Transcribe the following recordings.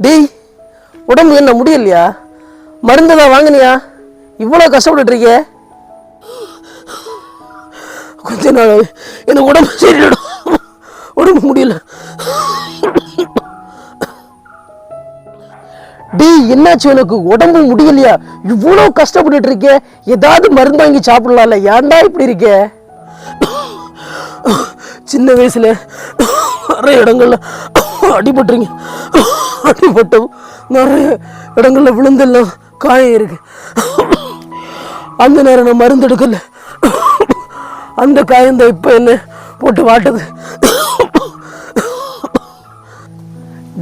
டேய் உடம்பு என்ன முடியலையா? மருந்து தான் வாங்கினியா? இவ்வளோ கஷ்டப்பட்டுருக்கே கொஞ்ச நாள் எனக்கு உடம்பு சரியிடும் உடம்பு முடியல. டேய் என்னாச்சு எனக்கு? உடம்பு முடியலையா? இவ்வளோ கஷ்டப்பட்டுட்டு இருக்கே ஏதாவது மருந்து வாங்கி சாப்பிடலாம்ல? ஏன்டா இப்படி இருக்கே? சின்ன வயசுல நிறைய இடங்கள்ல அடிபட்டுருங்க. அடிபட்டோம் நிறைய இடங்கள்ல விழுந்தெல்லாம் காயம் இருக்கு. அந்த நேரம் நான் மருந்து எடுக்கல. அந்த காயம் தான் இப்போ என்ன போட்டு வாட்டுது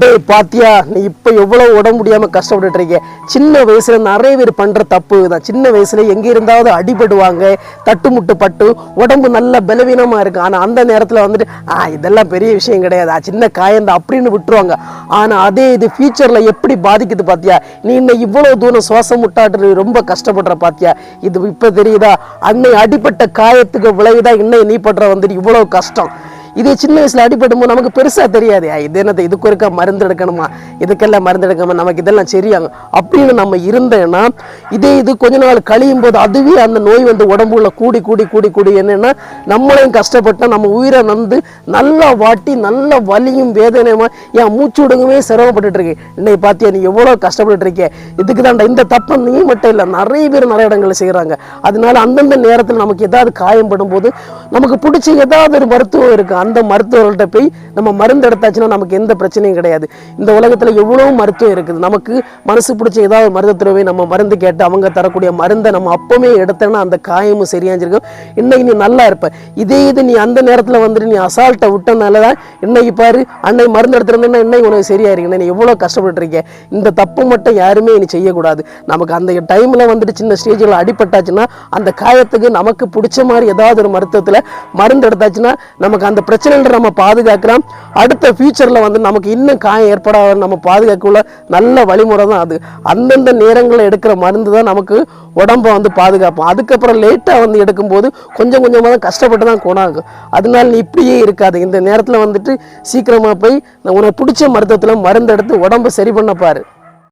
டேய் பாத்தியா நீ இப்போ எவ்வளோ உடம்பு முடியாமல் கஷ்டப்பட்டு இருக்க சின்ன வயசுல நிறைய பேர் பண்ணுற தப்பு தான். சின்ன வயசுல எங்கே இருந்தாவது அடிபடுவாங்க தட்டுமுட்டு பட்டு உடம்பு நல்ல பலவீனமாக இருக்கும். ஆனால் அந்த நேரத்தில் வந்துட்டு ஆ இதெல்லாம் பெரிய விஷயம் கிடையாது. ஆ, சின்ன காயந்தான் அப்படின்னு விட்டுருவாங்க. ஆனால் அதே இது ஃபியூச்சரில் எப்படி பாதிக்குது பாத்தியா? நீ இன்னும் இவ்வளோ தூரம் சுவாசம் முட்டாட்டு ரொம்ப கஷ்டப்படுற பாத்தியா? இது இப்போ தெரியுதா? அன்னை அடிப்பட்ட காயத்துக்கு விளைவுதான் இன்னும் நீ படுற வந்துட்டு இவ்வளோ கஷ்டம். இதே சின்ன வயசுல அடிபடும் போது நமக்கு பெருசா தெரியாது. இது என்னது? இதுக்கு ஒருக்கா மருந்து எடுக்கணுமா? இதுக்கெல்லாம் மருந்து எடுக்கணுமா நமக்கு இதெல்லாம் சரியாகும். அப்படின்னு நம்ம இருந்தேன்னா இதே இது கொஞ்ச நாள் கழியும் போது அதுவே அந்த நோய் வந்து உடம்புல கூடி கூடி கூடி கூடி என்னன்னா நம்மளையும் கஷ்டப்பட்டா நம்ம உயிரை நந்து நல்லா வாட்டி நல்ல வலியும் வேதனையுமா என் மூச்சு விடுங்கவே சிரமப்பட்டுட்டு இருக்கேன் இன்னைக்கு பார்த்தியா நீ எவ்வளவு கஷ்டப்பட்டுட்டு இருக்கே இதுக்கு தான்டா இந்த தப்பை நீ மட்டும் இல்லை நிறைய பேர் நிறைய இடங்களில் செய்கிறாங்க அதனால அந்தந்த நேரத்தில் நமக்கு ஏதாவது காயம்படும் போது நமக்கு பிடிச்ச ஏதாவது ஒரு மருத்துவம் இருக்கு? அந்த மருத்துவர்கள்ட்ட போய் நம்ம மருந்து எடுத்தாச்சுன்னா நமக்கு எந்த பிரச்சனையும் கிடையாது. இந்த உலகத்துல எவ்வளவு மருத்துவம் இருக்குது. நமக்கு மனசு பிடிச்ச ஏதாவது மருத்துவத்தில் போய் நம்ம மருந்து கேட்டு அவங்க தரக்கூடிய மருந்தை நம்ம அப்பவுமே எடுத்தோன்னா அந்த காயமும் சரியாஞ்சிருக்கும். இன்னைக்கு நீ நல்லா இருப்ப. இதே இது நீ அந்த நேரத்தில் வந்துட்டு நீ அசால்ட்டை விட்டனால தான் இன்னைக்கு பாரு அன்னை மருந்து எடுத்துருந்தேன்னா இன்னைக்கு உனக்கு சரியா இருக்கு நீ எவ்வளோ கஷ்டப்பட்டுருக்க. இந்த தப்பு மட்டும் யாருமே நீ செய்யக்கூடாது. நமக்கு அந்த டைம்ல வந்துட்டு சின்ன ஸ்டேஜில் அடிபட்டாச்சுன்னா அந்த காயத்துக்கு நமக்கு பிடிச்ச மாதிரி ஏதாவது ஒரு மருத்துவத்தில் மருந்து எடுத்தாச்சுன்னா நமக்கு அந்த பிரச்சனைகளை நம்ம பாதுகாக்கலாம். அடுத்த ஃபியூச்சரில் வந்து நமக்கு இன்னும் காயம் ஏற்படாத நம்ம பாதுகாக்கக்குள்ள நல்ல வழிமுறை தான் அது. அந்தந்த நேரங்களில் எடுக்கிற மருந்து தான் நமக்கு உடம்பை வந்து பாதுகாப்போம் அதுக்கப்புறம் லேட்டாக வந்து எடுக்கும்போது கொஞ்சம் கொஞ்சமாக தான் கஷ்டப்பட்டு தான் குணாகும் அதனால நீ இப்படியே இருக்காது. இந்த நேரத்தில் வந்துட்டு சீக்கிரமாக போய் உனக்கு பிடிச்ச மருத்துவத்தில் மருந்து எடுத்து உடம்பை சரி பண்ண பாரு.